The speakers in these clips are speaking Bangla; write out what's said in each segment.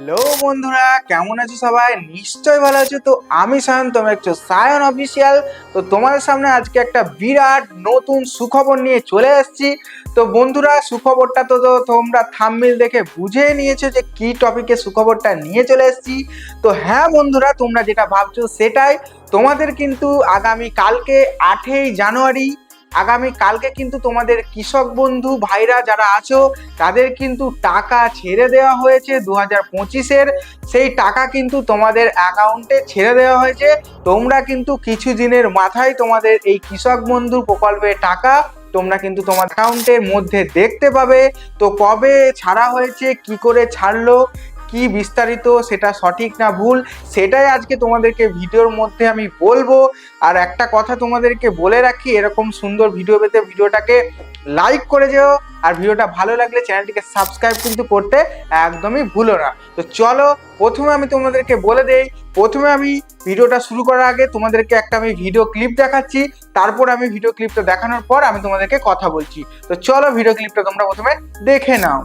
হ্যালো বন্ধুরা, কেমন আছো সবাই? নিশ্চয় ভালো আছো। তো আমি সায়ন, তোমরা একটু সায়ন অফিসিয়াল তো তোমাদের সামনে আজকে একটা বিরাট নতুন সুখবর নিয়ে চলে এসেছি। তো বন্ধুরা, সুখবরটা তো তোমরা থাম্বনেল দেখে বুঝে নিয়েছো যে কি টপিকে সুখবরটা নিয়ে চলে এসেছি। তো হ্যাঁ বন্ধুরা, তোমরা যেটা ভাবছ সেটাই। তোমাদের কিন্তু আগামী কালকে আটই জানুয়ারি আগামী কালকে কিন্তু তোমাদের কৃষক বন্ধু ভাইরা যারা আছো, তাদের কিন্তু টাকা ছেড়ে দেওয়া হয়েছে দু হাজার পঁচিশের। সেই টাকা কিন্তু তোমাদের অ্যাকাউন্টে ছেড়ে দেওয়া হয়েছে। তোমরা কিন্তু কিছু দিনের মাথায় তোমাদের এই কৃষক বন্ধু প্রকল্পের টাকা তোমরা কিন্তু তোমার অ্যাকাউন্টের মধ্যে দেখতে পাবে। তো কবে ছাড়া হয়েছে, কি করে ছাড়লো কি বিস্তারিত, সেটা সঠিক না ভুল, সেটাই আজকে তোমাদেরকে ভিডিওর মধ্যে আমি বলব। আর একটা কথা তোমাদেরকে বলে রাখি, এরকম সুন্দর ভিডিও পেতে ভিডিওটাকে লাইক করে যেও, আর ভিডিওটা ভালো লাগলে চ্যানেলটিকে সাবস্ক্রাইব কিন্তু করতে একদমই ভুলো না। তো চলো, প্রথমে আমি তোমাদেরকে বলে দেই, প্রথমে আমি ভিডিওটা শুরু করার আগে তোমাদেরকে একটা আমি ভিডিও ক্লিপ দেখাচ্ছি, তারপর আমি ভিডিও ক্লিপটা দেখানোর পর আমি তোমাদেরকে কথা বলছি। তো চলো, ভিডিও ক্লিপটা তোমরা প্রথমে দেখে নাও।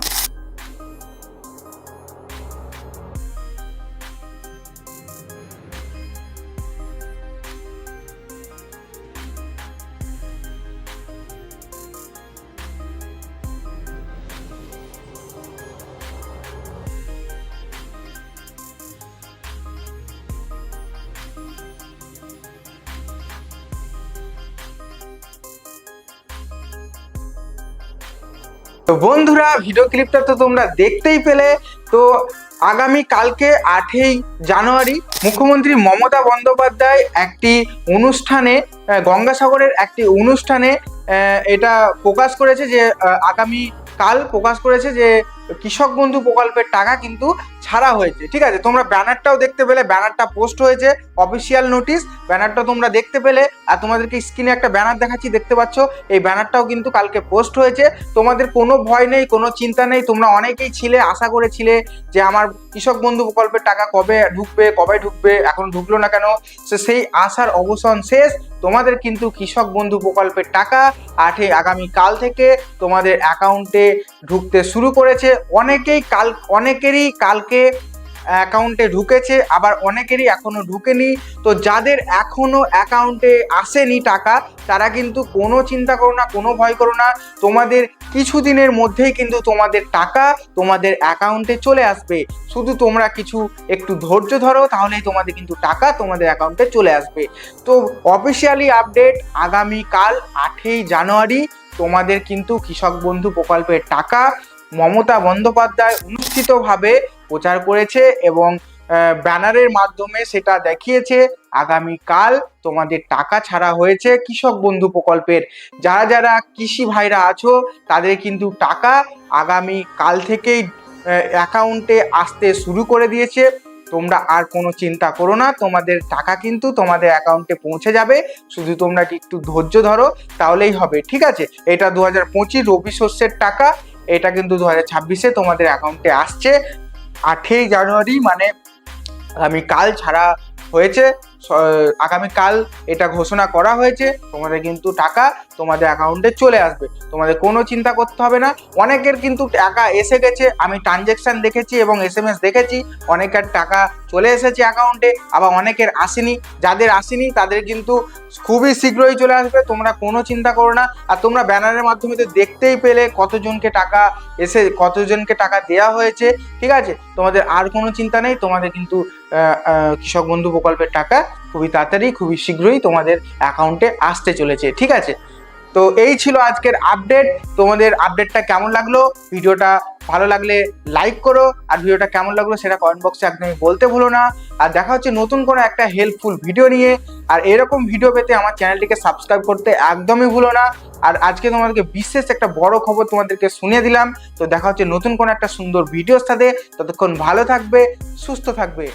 তো বন্ধুরা ভিডিও ক্লিপটা তো তোমরা দেখতেই পেলে। তো আগামী কালকে আটই জানুয়ারি মুখ্যমন্ত্রী মমতা বন্দ্যোপাধ্যায় একটি অনুষ্ঠানে গঙ্গাসাগরের একটি অনুষ্ঠানে এটা প্রকাশ করেছে যে আগামী কাল প্রকাশ করেছে যে, কৃষক বন্ধু প্রকল্পের টাকা কিন্তু ছাড়া হয়েছে। ঠিক আছে? তোমরা ব্যানারটাও দেখতে পেলে, ব্যানারটা পোস্ট হয়েছে অফিসিয়াল নোটিশ ব্যানারটা তোমরা দেখতে পেলে, আর তোমাদেরকে স্ক্রিনে একটা ব্যানার দেখাচ্ছি, দেখতে পাচ্ছ? এই ব্যানারটাও কিন্তু কালকে পোস্ট হয়েছে। তোমাদের কোনো ভয় নেই, কোনো চিন্তা নেই, তোমরা অনেকেই ছিলে, আশা করেছিলে যে আমার কৃষক বন্ধু প্রকল্পের টাকা কবে ঢুকবে কবে ঢুকবে, এখন ঢুকলো না কেন? সেই আশার অবসান শেষ তোমাদের কিন্তু কৃষক বন্ধু প্রকল্পের টাকা আঠে আগামী কাল থেকে তোমাদের অ্যাকাউন্টে ঢুকতে শুরু করেছে। অনেকেই কাল অনেকেরই কালকে অ্যাকাউন্টে ঢুকেছে, আবার অনেকেরই এখনও ঢুকেনি। তো যাদের এখনও অ্যাকাউন্টে আসেনি টাকা, তারা কিন্তু কোনো চিন্তা করো না, কোনো ভয় করো না। তোমাদের কিছু দিনের মধ্যেই কিন্তু তোমাদের টাকা তোমাদের অ্যাকাউন্টে চলে আসবে। শুধু তোমরা কিছু একটু ধৈর্য ধরো, তাহলেই তোমাদের কিন্তু টাকা তোমাদের অ্যাকাউন্টে চলে আসবে। তো অফিসিয়ালি আপডেট আগামী কাল আটই জানুয়ারি তোমাদের কিন্তু কৃষক বন্ধু প্রকল্পের টাকা মমতা বন্দ্যোপাধ্যায় অনুষ্ঠিতভাবে প্রচার করেছে এবং ব্যানারের মাধ্যমে সেটা দেখিয়েছে। আগামীকাল তোমাদের টাকা ছাড়া হয়েছে কৃষক বন্ধু প্রকল্পের। যারা যারা কৃষি ভাইরা আছো, তাদের কিন্তু টাকা আগামী কাল থেকেই অ্যাকাউন্টে আসতে শুরু করে দিয়েছে। তোমরা আর কোনো চিন্তা করো না, তোমাদের টাকা কিন্তু তোমাদের অ্যাকাউন্টে পৌঁছে যাবে। শুধু তোমরা একটু ধৈর্য ধরো, তাহলেই হবে, ঠিক আছে? এটা দু হাজার পঁচিশ রবি শস্যের টাকা, এটা কিন্তু দু হাজার ছাব্বিশে তোমাদের অ্যাকাউন্টে আসছে। আটই জানুয়ারি মানে আগামী কাল ছাড়া হয়েছে। আগামীকাল এটা ঘোষণা করা হয়েছে। তোমাদের কিন্তু টাকা তোমাদের অ্যাকাউন্টে চলে আসবে। তোমাদের কোনো চিন্তা করতে হবে না। অনেকের কিন্তু টাকা এসে গেছে। আমি ট্রানজ্যাকশন দেখেছি এবং এস এম এস দেখেছি। অনেকের টাকা চলে এসেছে অ্যাকাউন্টে আবার অনেকের আসেনি। যাদের আসেনি, তাদের কিন্তু খুবই শীঘ্রই চলে আসবে, তোমরা কোনো চিন্তা করো না। আর তোমরা ব্যানারের মাধ্যমে তো দেখতেই পেলে কতজনকে টাকা এসে, কতজনকে টাকা দেওয়া হয়েছে, ঠিক আছে? তোমাদের আর কোনো চিন্তা নেই, তোমাদের কিন্তু কৃষক বন্ধু প্রকল্পের টাকা খুবই তাড়াতাড়ি, খুবই শীঘ্রই তোমাদের অ্যাকাউন্টে আসতে চলেছে, ঠিক আছে? তো এই ছিল আজকের আপডেট। তোমাদের আপডেটটা কেমন লাগল? ভিডিওটা ভালো লাগলে লাইক করো, আর ভিডিওটা কেমন লাগল সেটা কমেন্ট বক্সে একদমই বলতে ভুলো না। আর দেখা হচ্ছে নতুন কোনো একটা হেল্পফুল ভিডিও নিয়ে। আর এরকম ভিডিও পেতে আমার চ্যানেলটিকে সাবস্ক্রাইব করতে একদমই ভুলো না। আর আজকে তোমাদেরকে বিশেষ একটা বড় খবর তোমাদেরকে শুনিয়ে দিলাম। তো দেখা হচ্ছে নতুন কোনো একটা সুন্দর ভিডিওর সাথে। ততক্ষণ ভালো থাকবে, সুস্থ থাকবে।